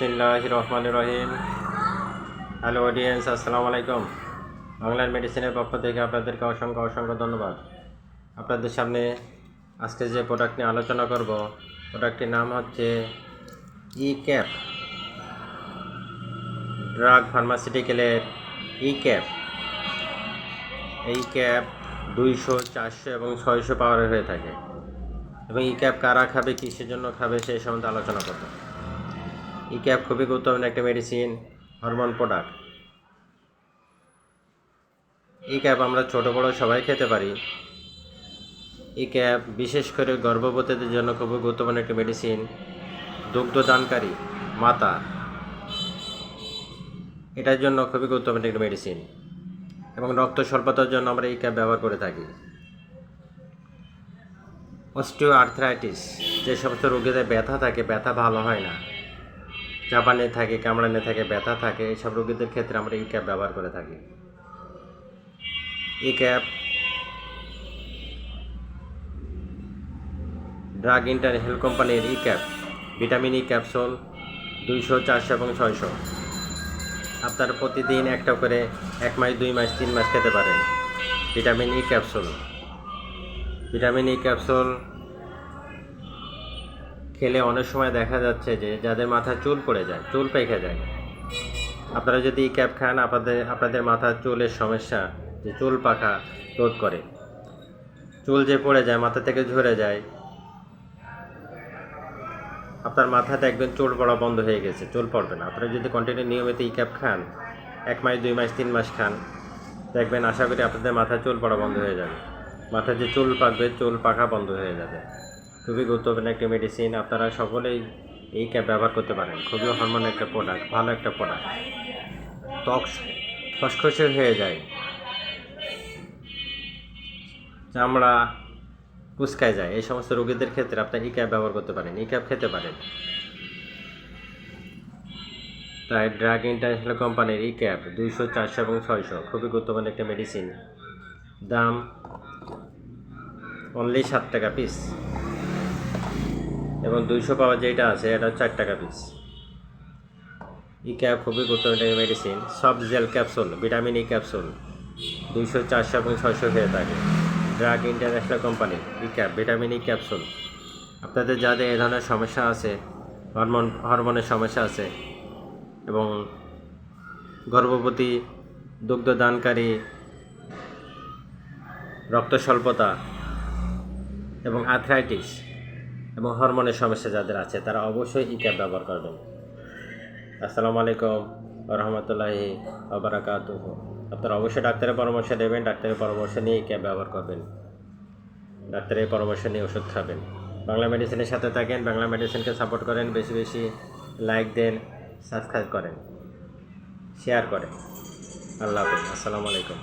বিসমিল্লাহ রহমান রহিম hello audience আসসালামু আলাইকুম। বাংলার মেডিসিনের পক্ষ থেকে আপনাদেরকে অসংখ্য অসংখ্য ধন্যবাদ। আপনাদের সামনে আজকে যে প্রোডাক্ট নিয়ে আলোচনা করব প্রোডাক্টটির নাম হচ্ছে ই ক্যাপ ড্রাগ ফার্মাসিউটিক্যালের ই ক্যাপ এই ক্যাপ দুইশো, চারশো এবং ছয়শো পাওয়ারের হয়ে থাকে। এবং ই ক্যাপ কারা খাবে, কিসের জন্য খাবে, সেই সম্বন্ধে আলোচনা করব। ই ক্যাপ খুবই গুরুত্বপূর্ণ একটা medicine hormone product E cap আমরা ছোট বড় সবাই খেতে পারি। ই ক্যাপ বিশেষ করে গর্ভবতীদের জন্য খুবই গুরুত্বপূর্ণ একটি মেডিসিন দুগ্ধদানকারী মাতা। এটার জন্য খুবই গুরুত্বপূর্ণ একটি মেডিসিন এবং রক্ত স্বল্পতার জন্য আমরা এই ক্যাপ ব্যবহার করে থাকি। অস্টিও আর্থ্রাইটিস যে সমস্ত রোগীদের ব্যথা থাকে, ব্যথা ভালো হয় না। চাপানে থাকে, কামড়ানে থাকে, ব্যথা থাকে এইসব রোগীদের ক্ষেত্রে আমরা এই ক্যাপ ব্যবহার করে থাকি। এই ক্যাপ ড্রাগ ইন্টার ইন্টারন্যাশনাল কোম্পানির E cap, vitamin E capsule দুইশো, চারশো এবং ছয়শো। আপনারা প্রতিদিন একটা করে এক মাস, দুই মাস, তিন মাস খেতে পারেন। Vitamin E capsule. Vitamin E capsule খেলে অনেক সময় দেখা যাচ্ছে যে যাদের মাথায় চুল পড়ে যায়, চুল পেকে যায়। আপনারা যদি ই ক্যাপ খান, আপনাদের আপনাদের মাথার চুলের সমস্যা যে চুল পাকা রোধ করে। চুল যে পড়ে যায়, মাথা থেকে ঝরে যায়। আপনার মাথাতে একদম চুল পড়া বন্ধ হয়ে গেছে, চুল পড়বে না। আপনারা যদি কন্টিনিউ নিয়মিত ই ক্যাপ খান, এক মাস, দুই মাস, তিন মাস খান, দেখবেন আশা করি আপনাদের মাথায় চুল পড়া বন্ধ হয়ে যাবে। মাথায় যে চুল পাকবে, চুল পাকা বন্ধ হয়ে যাবে। খুবই গুরুত্বপূর্ণ একটি মেডিসিন আপনারা সকলেই এই ক্যাপ ব্যবহার করতে পারেন। খুবই হরমোন একটা প্রোডাক্ট ভালো একটা প্রোডাক্ট ত্বক খসখসে হয়ে যায়। চামড়া কুচকায় যায়। এই সমস্ত রোগীদের ক্ষেত্রে আপনার ই ক্যাপ ব্যবহার করতে পারেন। ই ক্যাপ খেতে পারেন। তাই ড্রাগ ইন্টারন্যাশনাল কোম্পানির ই ক্যাপ দুইশো, চারশো এবং ছয়শো খুবই গুরুত্বপূর্ণ একটা মেডিসিন দাম অনলি সাত টাকা পিস এবং দুইশো পাওয়ার যেটা আছে, এটা চার টাকা পিস ই ক্যাপ খুবই গুরুত্বপূর্ণ মেডিসিন সব gel capsule vitamin E capsule দুইশো, চারশো এবং ছয়শো হয়ে থাকে। Drug international company E cap vitamin E capsule আপনাদের যাদের এ ধরনের সমস্যা আছে হরমোন হরমোনের সমস্যা আছে, এবং গর্ভবতী দুগ্ধদানকারী রক্ত স্বল্পতা এবং আর্থ্রাইটিস এবং হরমোনের সমস্যা যাদের আছে, তারা অবশ্যই ই ক্যাপ ব্যবহার করবেন। আসসালামু আলাইকুম রহমতুল্লাহি আবরাকাত আপনারা অবশ্যই ডাক্তারের পরামর্শ নেবেন, ডাক্তারের পরামর্শ নিয়ে এই ক্যাপ ব্যবহার করবেন। ডাক্তারের পরামর্শ নিয়ে ওষুধ খাবেন। বাংলা মেডিসিনের সাথে থাকেন, বাংলা মেডিসিনকে সাপোর্ট করেন, বেশি বেশি লাইক দেন সাবস্ক্রাইব করেন শেয়ার করেন। আল্লাহ হাফিজ, আসসালামু আলাইকুম।